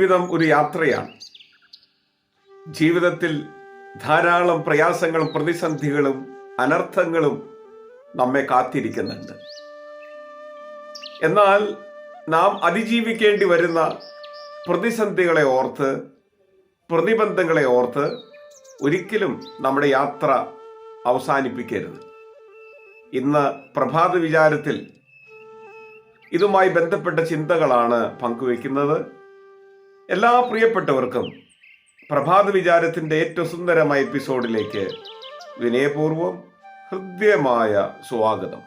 ജീവിതം ഒരു യാത്രയാണ്. ജീവിതത്തിൽ ധാരാളം പ്രയാസങ്ങളും പ്രതിസന്ധികളും അനർത്ഥങ്ങളും നമ്മെ കാത്തിരിക്കുന്നുണ്ട്. എന്നാൽ നാം അതിജീവിക്കേണ്ടി വരുന്ന പ്രതിസന്ധികളെ ഓർത്ത് പ്രതിബന്ധങ്ങളെ ഓർത്ത് ഒരിക്കലും നമ്മുടെ യാത്ര അവസാനിപ്പിക്കരുത്. ഇന്ന് പ്രഭാത വിചാരത്തിൽ ഇതുമായി ബന്ധപ്പെട്ട ചിന്തകളാണ് പങ്കുവയ്ക്കുന്നത്. എല്ലാ പ്രിയപ്പെട്ടവർക്കും പ്രഭാത വിചാരത്തിന്റെ ഏറ്റവും സുന്ദരമായ എപ്പിസോഡിലേക്ക് വിനയപൂർവം ഹൃദ്യമായ സ്വാഗതം.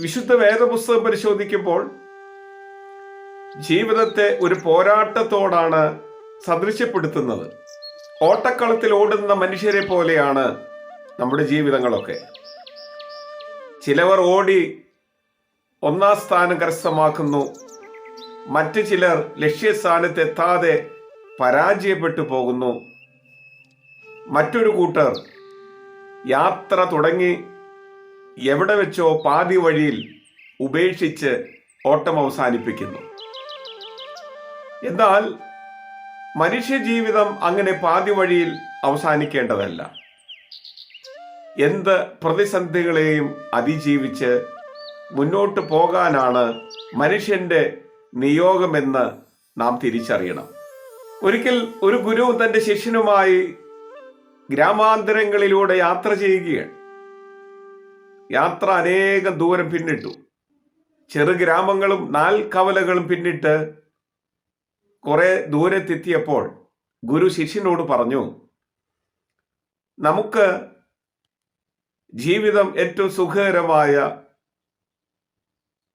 വിശുദ്ധ വേദപുസ്തകം പരിശോധിക്കുമ്പോൾ ജീവിതത്തെ ഒരു പോരാട്ടത്തോടാണ് സദൃശ്യപ്പെടുത്തുന്നത്. ഓട്ടക്കളത്തിൽ ഓടുന്ന മനുഷ്യരെ പോലെയാണ് നമ്മുടെ ജീവിതങ്ങളൊക്കെ. ചിലവർ ഓടി ഒന്നാം സ്ഥാനം കരസ്ഥമാക്കുന്നു. മറ്റു ചിലർ ലക്ഷ്യസ്ഥാനത്തെത്താതെ പരാജയപ്പെട്ടു പോകുന്നു. മറ്റൊരു കൂട്ടർ യാത്ര തുടങ്ങി എവിടെ വെച്ചോ പാതി വഴിയിൽ ഉപേക്ഷിച്ച് ഓട്ടം അവസാനിപ്പിക്കുന്നു. എന്നാൽ മനുഷ്യജീവിതം അങ്ങനെ പാതി വഴിയിൽ അവസാനിക്കേണ്ടതല്ല. എന്ത് പ്രതിസന്ധികളെയും അതിജീവിച്ച് മുന്നോട്ട് പോകാനാണ് മനുഷ്യന്റെ നിയോഗമെന്ന് നാം തിരിച്ചറിയണം. ഒരിക്കൽ ഒരു ഗുരു തന്റെ ശിഷ്യനുമായി ഗ്രാമാന്തരങ്ങളിലൂടെ യാത്ര ചെയ്യുകയാണ്. യാത്ര അനേകം ദൂരം പിന്നിട്ടു. ചെറു ഗ്രാമങ്ങളും നാൽക്കവലകളും പിന്നിട്ട് കുറെ ദൂരത്തെത്തിയപ്പോൾ ഗുരു ശിഷ്യനോട് പറഞ്ഞു നമുക്ക് ജീവിതം ഏറ്റവും സുഖകരമായ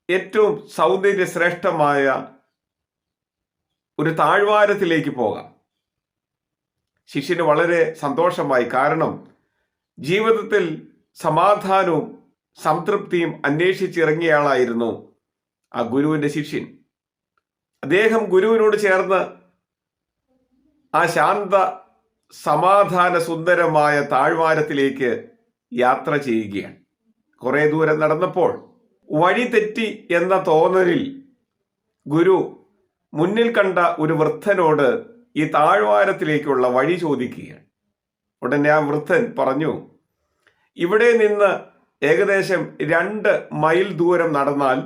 ഏറ്റവും സൗന്ദര്യശ്രേഷ്ഠമായ ഒരു താഴ്വാരത്തിലേക്ക് പോകാം. ശിഷ്യന് വളരെ സന്തോഷമായി. കാരണം ജീവിതത്തിൽ സമാധാനവും സംതൃപ്തിയും അന്വേഷിച്ചിറങ്ങിയ ആളായിരുന്നു ആ ഗുരുവിന്റെ ശിഷ്യൻ. അദ്ദേഹം ഗുരുവിനോട് ചേർന്ന് ആ ശാന്ത സമാധാന സുന്ദരമായ താഴ്വാരത്തിലേക്ക് യാത്ര ചെയ്യുകയാണ്. കുറെ ദൂരം നടന്നപ്പോൾ വഴി തെറ്റി എന്ന തോന്നലിൽ ഗുരു മുന്നിൽ കണ്ട ഒരു വൃദ്ധനോട് ഈ താഴ്വാരത്തിലേക്കുള്ള വഴി ചോദിക്കുകയാണ്. ഉടനെ ആ വൃദ്ധൻ പറഞ്ഞു ഇവിടെ നിന്ന് ഏകദേശം രണ്ട് മൈൽ ദൂരം നടന്നാൽ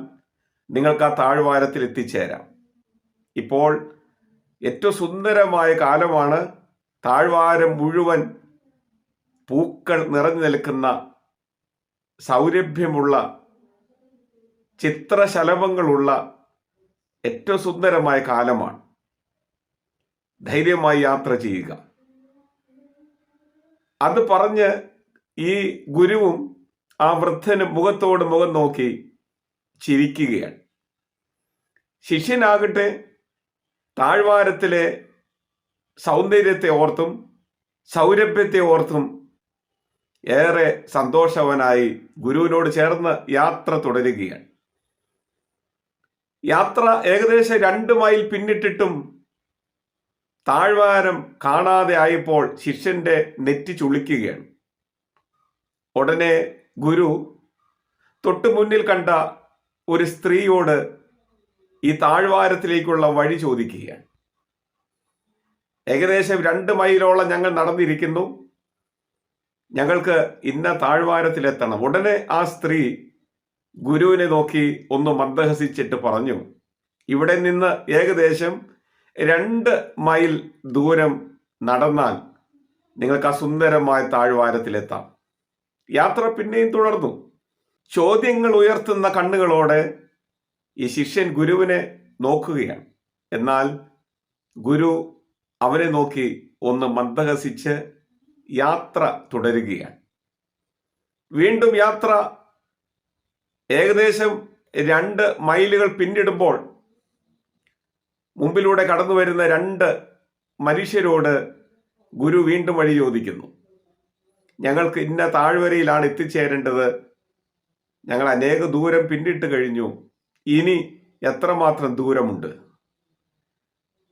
നിങ്ങൾക്ക് ആ താഴ്വാരത്തിൽ എത്തിച്ചേരാം. ഇപ്പോൾ ഏറ്റവും സുന്ദരമായ കാലമാണ് താഴ്വാരം മുഴുവൻ പൂക്കൾ നിറഞ്ഞു നിൽക്കുന്ന സൗരഭ്യമുള്ള ചിത്രശലഭങ്ങളുള്ള ഏറ്റവും സുന്ദരമായ കാലമാണ്. ധൈര്യമായി യാത്ര ചെയ്യുക. അത് പറഞ്ഞ് ഈ ഗുരുവും ആ വൃദ്ധനും മുഖത്തോട് മുഖം നോക്കി ചിരിക്കുകയാണ്. ശിഷ്യനാകട്ടെ താഴ്വാരത്തിലെ സൗന്ദര്യത്തെ ഓർത്തും സൗരഭ്യത്തെ ഓർത്തും ഏറെ സന്തോഷവനായി ഗുരുവിനോട് ചേർന്ന് യാത്ര തുടരുകയാണ്. യാത്ര ഏകദേശം രണ്ട് മൈൽ പിന്നിട്ടിട്ടും താഴ്വാരം കാണാതെ ആയപ്പോൾ ശിഷ്യന്റെ നെറ്റി ചുളിക്കുകയാണ്. ഉടനെ ഗുരു തൊട്ടു മുന്നിൽ കണ്ട ഒരു സ്ത്രീയോട് ഈ താഴ്വാരത്തിലേക്കുള്ള വഴി ചോദിക്കുകയാണ്. ഏകദേശം രണ്ട് മൈലോളം ഞങ്ങൾ നടന്നിരിക്കുന്നു. ഞങ്ങൾക്ക് ഇന്ന താഴ്വാരത്തിലെത്തണം. ഉടനെ ആ സ്ത്രീ ഗുരുവിനെ നോക്കി ഒന്ന് മന്ദഹസിച്ചിട്ട് പറഞ്ഞു ഇവിടെ നിന്ന് ഏകദേശം രണ്ട് മൈൽ ദൂരം നടന്നാൽ നിങ്ങൾക്ക് ആ സുന്ദരമായ താഴ്വാരത്തിലെത്താം. യാത്ര പിന്നെയും തുടർന്നു. ചോദ്യങ്ങൾ ഉയർത്തുന്ന കണ്ണുകളോടെ ഈ ശിഷ്യൻ ഗുരുവിനെ നോക്കുകയാണ്. എന്നാൽ ഗുരു അവനെ നോക്കി ഒന്ന് മന്ദഹസിച്ച് യാത്ര തുടരുകയാണ്. വീണ്ടും യാത്ര ഏകദേശം രണ്ട് മൈലുകൾ പിന്നിടുമ്പോൾ മുമ്പിലൂടെ കടന്നു വരുന്ന രണ്ട് മനുഷ്യരോട് ഗുരു വീണ്ടും വഴി ചോദിക്കുന്നു. ഞങ്ങൾക്ക് ഇന്ന താഴ്വരയിലാണ് എത്തിച്ചേരേണ്ടത്. ഞങ്ങൾ അനേക ദൂരം പിന്നിട്ട് കഴിഞ്ഞു. ഇനി എത്രമാത്രം ദൂരമുണ്ട്?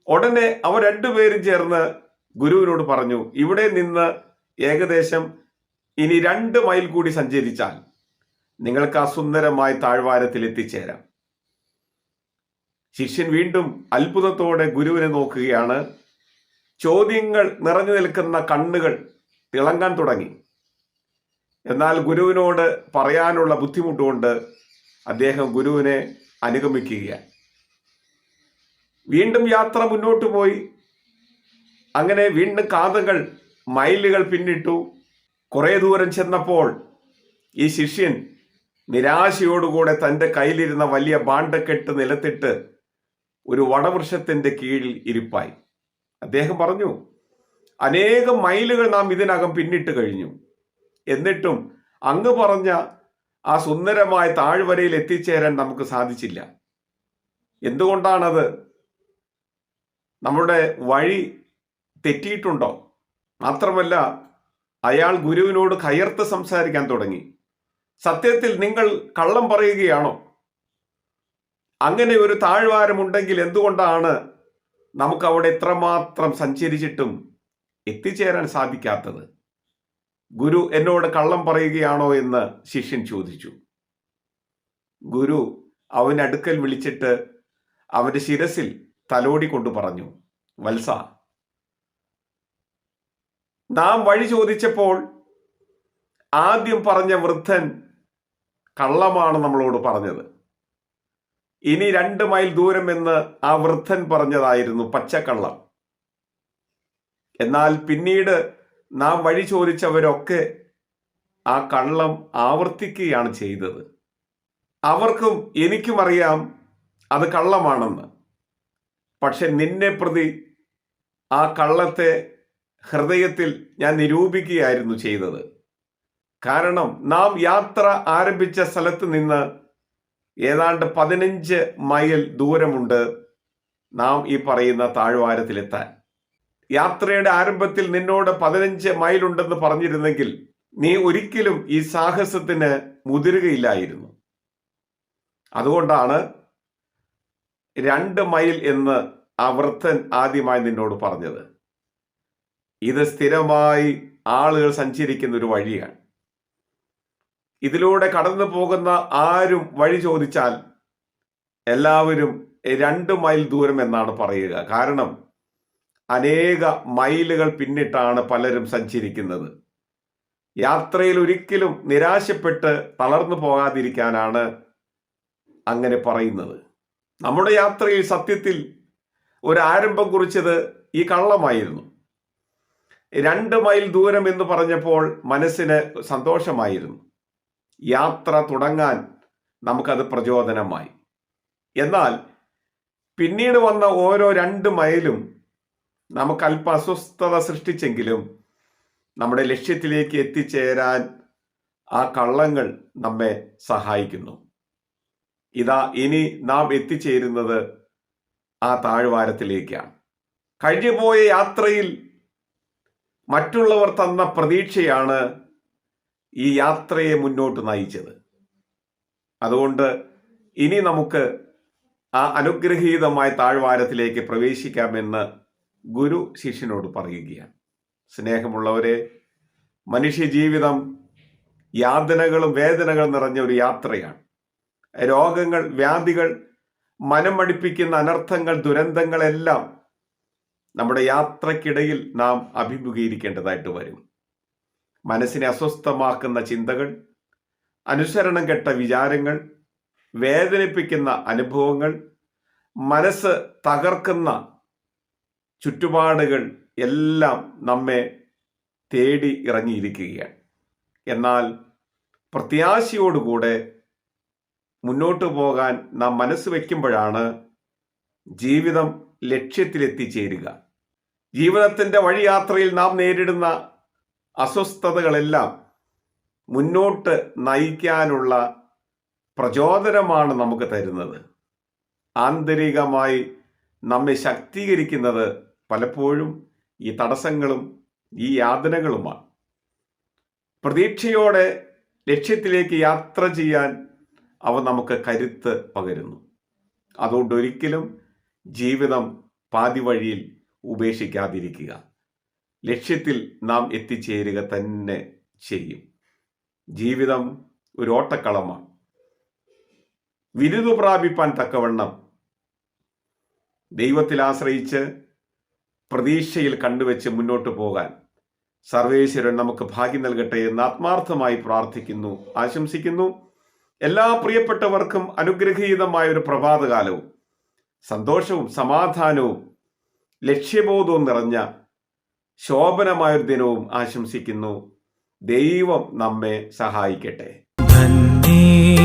ഉടനെ അവർ രണ്ടുപേരും ചേർന്ന് ഗുരുവിനോട് പറഞ്ഞു ഇവിടെ നിന്ന് ഏകദേശം ഇനി രണ്ട് മൈൽ കൂടി സഞ്ചരിച്ചാൽ നിങ്ങൾക്ക് ആ സുന്ദരമായ താഴ്വാരത്തിൽ എത്തിച്ചേരാം. ശിഷ്യൻ വീണ്ടും അത്ഭുതത്തോടെ ഗുരുവിനെ നോക്കുകയാണ്. ചോദ്യങ്ങൾ നിറഞ്ഞു നിൽക്കുന്ന കണ്ണുകൾ തിളങ്ങാൻ തുടങ്ങി. എന്നാൽ ഗുരുവിനോട് പറയാനുള്ള ബുദ്ധിമുട്ടുകൊണ്ട് അദ്ദേഹം ഗുരുവിനെ അനുഗമിക്കുകയാണ് വീണ്ടും യാത്ര മുന്നോട്ട് പോയി. അങ്ങനെ വീണ്ടും കാതകൾ മൈലുകൾ പിന്നിട്ടു. കുറേ ദൂരം ചെന്നപ്പോൾ ഈ ശിഷ്യൻ നിരാശയോടുകൂടെ തന്റെ കയ്യിലിരുന്ന വലിയ ബാണ്ടക്കെട്ട് നിലത്തിട്ട് ഒരു വടവൃക്ഷത്തിന്റെ കീഴിൽ ഇരിപ്പായി. അദ്ദേഹം പറഞ്ഞു അനേകം മൈലുകൾ നാം ഇതിനകം പിന്നിട്ട് കഴിഞ്ഞു. എന്നിട്ടും അങ്ങ് പറഞ്ഞ ആ സുന്ദരമായ താഴ്വരയിൽ എത്തിച്ചേരാൻ നമുക്ക് സാധിച്ചില്ല. എന്തുകൊണ്ടാണത്? നമ്മുടെ വഴി തെറ്റിയിട്ടുണ്ടോ? മാത്രമല്ല അയാൾ ഗുരുവിനോട് കയർത്ത് സംസാരിക്കാൻ തുടങ്ങി. സത്യത്തിൽ നിങ്ങൾ കള്ളം പറയുകയാണോ? അങ്ങനെ ഒരു താഴ്വാരമുണ്ടെങ്കിൽ എന്തുകൊണ്ടാണ് നമുക്ക് അവിടെ എത്രമാത്രം സഞ്ചരിച്ചിട്ടും എത്തിച്ചേരാൻ സാധിക്കാത്തത്? ഗുരു എന്നോട് കള്ളം പറയുകയാണോ എന്ന് ശിഷ്യൻ ചോദിച്ചു. ഗുരു അവനടുക്കൽ വിളിച്ചിട്ട് അവന്റെ ശിരസിൽ തലോടി കൊണ്ടു പറഞ്ഞു വത്സ നാം വഴി ചോദിച്ചപ്പോൾ ആദ്യം പറഞ്ഞ വൃദ്ധൻ കള്ളമാണ് നമ്മളോട് പറഞ്ഞത്. ഇനി രണ്ട് മൈൽ ദൂരം എന്ന് ആ വൃദ്ധൻ പറഞ്ഞതായിരുന്നു പച്ചക്കള്ളം. എന്നാൽ പിന്നീട് നാം വഴി ചോദിച്ചവരൊക്കെ ആ കള്ളം ആവർത്തിക്കുകയാണ് ചെയ്തത്. അവർക്കും എനിക്കും അറിയാം അത് കള്ളമാണെന്ന്. പക്ഷെ നിന്നെ പ്രതി ആ കള്ളത്തെ ഹൃദയത്തിൽ ഞാൻ നിരൂപിക്കുകയായിരുന്നു ചെയ്തത്. കാരണം നാം യാത്ര ആരംഭിച്ച സ്ഥലത്ത് നിന്ന് ഏതാണ്ട് പതിനഞ്ച് മൈൽ ദൂരമുണ്ട് നാം ഈ പറയുന്ന താഴ്വാരത്തിലെത്താൻ. യാത്രയുടെ ആരംഭത്തിൽ നിന്നോട് പതിനഞ്ച് മൈൽ ഉണ്ടെന്ന് പറഞ്ഞിരുന്നെങ്കിൽ നീ ഒരിക്കലും ഈ സാഹസത്തിന് മുതിരുകയില്ലായിരുന്നു. അതുകൊണ്ടാണ് രണ്ട് മൈൽ എന്ന് ആ വൃദ്ധൻ ആദ്യമായി നിന്നോട് പറഞ്ഞത്. ഇത് സ്ഥിരമായി ആളുകൾ സഞ്ചരിക്കുന്ന ഒരു വഴിയാണ്. ഇതിലൂടെ കടന്നു പോകുന്ന ആരും വഴി ചോദിച്ചാൽ എല്ലാവരും രണ്ട് മൈൽ ദൂരം എന്നാണ് പറയുക. കാരണം അനേക മൈലുകൾ പിന്നിട്ടാണ് പലരും സഞ്ചരിക്കുന്നത്. യാത്രയിൽ ഒരിക്കലും നിരാശപ്പെട്ട് തളർന്നു പോകാതിരിക്കാനാണ് അങ്ങനെ പറയുന്നത്. നമ്മുടെ യാത്രയിൽ സത്യത്തിൽ ഒരു ആരംഭം കുറിച്ചത് ഈ കള്ളമായിരുന്നു. രണ്ട് മൈൽ ദൂരം എന്ന് പറഞ്ഞപ്പോൾ മനസ്സിന് സന്തോഷമായിരുന്നു. യാത്ര തുടങ്ങാൻ നമുക്കത് പ്രചോദനമായി. എന്നാൽ പിന്നീട് വന്ന ഓരോ രണ്ട് മൈലും നമുക്ക് അല്പ അസ്വസ്ഥത സൃഷ്ടിച്ചെങ്കിലും നമ്മുടെ ലക്ഷ്യത്തിലേക്ക് എത്തിച്ചേരാൻ ആ കള്ളങ്ങൾ നമ്മെ സഹായിക്കുന്നു. ഇതാ ഇനി നാം എത്തിച്ചേരുന്നത് ആ താഴ്വാരത്തിലേക്കാണ്. കഴിഞ്ഞുപോയ യാത്രയിൽ മറ്റുള്ളവർ തന്ന പ്രതീക്ഷയാണ് ഈ യാത്രയെ മുന്നോട്ട് നയിച്ചത്. അതുകൊണ്ട് ഇനി നമുക്ക് ആ അനുഗ്രഹീതമായ താഴ്വാരത്തിലേക്ക് പ്രവേശിക്കാമെന്ന് ഗുരു ശിഷ്യനോട് പറയുകയാണ്. സ്നേഹമുള്ളവരെ മനുഷ്യ ജീവിതം യാതനകളും വേദനകളും നിറഞ്ഞ ഒരു യാത്രയാണ്. രോഗങ്ങൾ വ്യാധികൾ മനം മടിപ്പിക്കുന്ന അനർത്ഥങ്ങൾ ദുരന്തങ്ങളെല്ലാം നമ്മുടെ യാത്രക്കിടയിൽ നാം അഭിമുഖീകരിക്കേണ്ടതായിട്ട് വരും. മനസ്സിനെ അസ്വസ്ഥമാക്കുന്ന ചിന്തകൾ അനുസരണം കെട്ട വിചാരങ്ങൾ വേദനിപ്പിക്കുന്ന അനുഭവങ്ങൾ മനസ്സ് തകർക്കുന്ന ചുറ്റുപാടുകൾ എല്ലാം നമ്മെ തേടി ഇറങ്ങിയിരിക്കുകയാണ്. എന്നാൽ പ്രത്യാശയോടുകൂടെ മുന്നോട്ട് പോകാൻ നാം മനസ്സ് വയ്ക്കുമ്പോഴാണ് ജീവിതം ലക്ഷ്യത്തിലെത്തിച്ചേരുക. ജീവിതത്തിന്റെ വഴിയാത്രയിൽ നാം നേരിടുന്ന അസ്വസ്ഥതകളെല്ലാം മുന്നോട്ട് നയിക്കാനുള്ള പ്രചോദനമാണ് നമുക്ക് തരുന്നത്. ആന്തരികമായി നമ്മെ ശക്തീകരിക്കുന്നത് പലപ്പോഴും ഈ തടസ്സങ്ങളും ഈ യാതനകളുമാണ്. പ്രതീക്ഷയോടെ ലക്ഷ്യത്തിലേക്ക് യാത്ര ചെയ്യാൻ അവ നമുക്ക് കരുത്ത് പകരുന്നു. അതുകൊണ്ട് ഒരിക്കലും ജീവിതം പാതി വഴിയിൽ ഉപേക്ഷിക്കാതിരിക്കുക. ലക്ഷ്യത്തിൽ നാം എത്തിച്ചേരുക തന്നെ ചെയ്യും. ജീവിതം ഒരു ഓട്ടക്കളമാണ്. വിരുദു പ്രാപിപ്പാൻ തക്കവണ്ണം ദൈവത്തിൽ ആശ്രയിച്ച് പ്രതീക്ഷയിൽ കണ്ടുവെച്ച് മുന്നോട്ട് പോകാൻ. സർവേശ്വരൻ നമുക്ക് ഭാഗ്യം നൽകട്ടെ എന്ന് ആത്മാർത്ഥമായി പ്രാർത്ഥിക്കുന്നു ആശംസിക്കുന്നു. എല്ലാ പ്രിയപ്പെട്ടവർക്കും അനുഗ്രഹീതമായ ഒരു പ്രഭാതകാലവും. സന്തോഷവും സമാധാനവും ലക്ഷ്യബോധവും നിറഞ്ഞ ശോഭനമായൊരു ദിനവും ആശംസിക്കുന്നു. ദൈവം നമ്മെ സഹായിക്കട്ടെ. ധന്യേ